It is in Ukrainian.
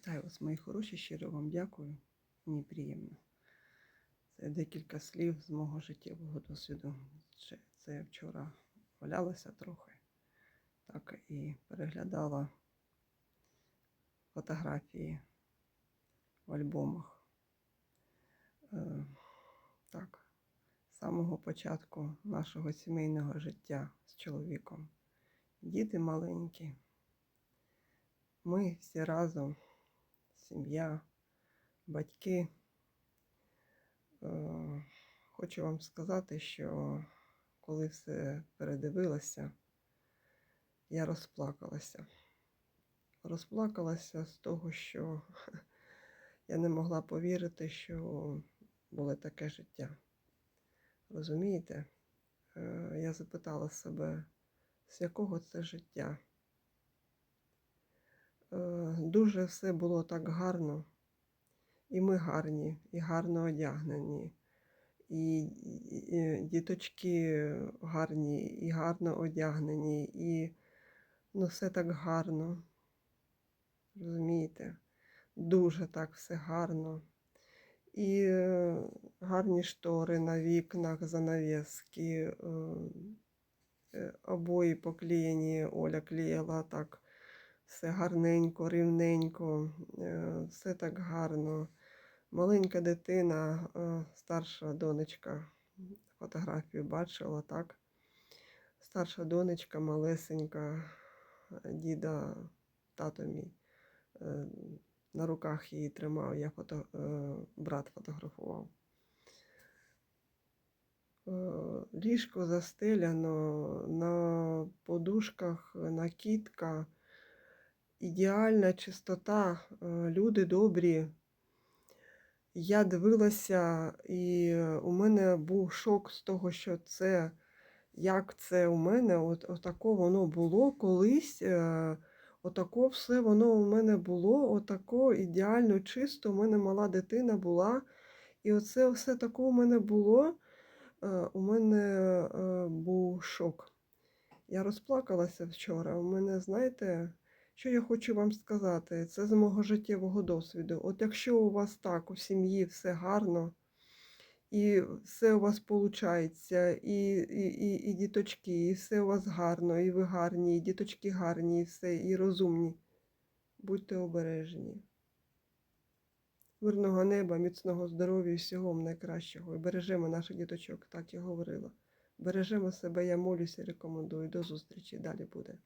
Вітаю вас, мої хороші, щиро вам дякую. Мені приємно. Це декілька слів з мого життєвого досвіду. Це я вчора валялася трохи, так і переглядала фотографії в альбомах. Е, Так, з самого початку нашого сімейного життя з чоловіком. Діти маленькі. Ми всі разом, сім'я, батьки. Е, Хочу вам сказати, що коли все передивилася, я розплакалася. Розплакалася з того, що я не могла повірити, що було таке життя. Розумієте? Е, Я запитала себе, з якого це життя? Дуже все було так гарно, і ми гарні, і гарно одягнені, і, діточки гарні, і гарно одягнені, і ну, все так гарно. Розумієте? Дуже так все гарно. І е, гарні штори на вікнах, занавіски, е, е, обої поклеєні, Оля клеїла так. Все гарненько, рівненько, е, все так гарно. Маленька дитина, е, старша донечка, фотографію бачила, так? Старша донечка, малесенька, е, діда, тато мій. На руках її тримав, я фото, брат фотографував. Ліжко застеляно, на подушках накидка ідеальна чистота, е, люди добрі. Я дивилася, і у мене був шок з того, що це, як це у мене, от, отако воно було колись. е, Отако все воно у мене було, отако ідеально чисто. У мене мала дитина була. І оце все таке у мене було. е, У мене е, був шок. Я розплакалася вчора. У мене, знаєте, що я хочу вам сказати? Це з мого життєвого досвіду. От якщо у вас так у сім'ї все гарно, і все у вас виходить, і, і, і, і діточки, і все у вас гарно, і ви гарні, і діточки гарні, і все, і розумні. Будьте обережні. Мирного неба, міцного здоров'я і всього найкращого. І бережемо наших діточок, так я говорила. Бережемо себе, я молюся, рекомендую. До зустрічі. Далі буде.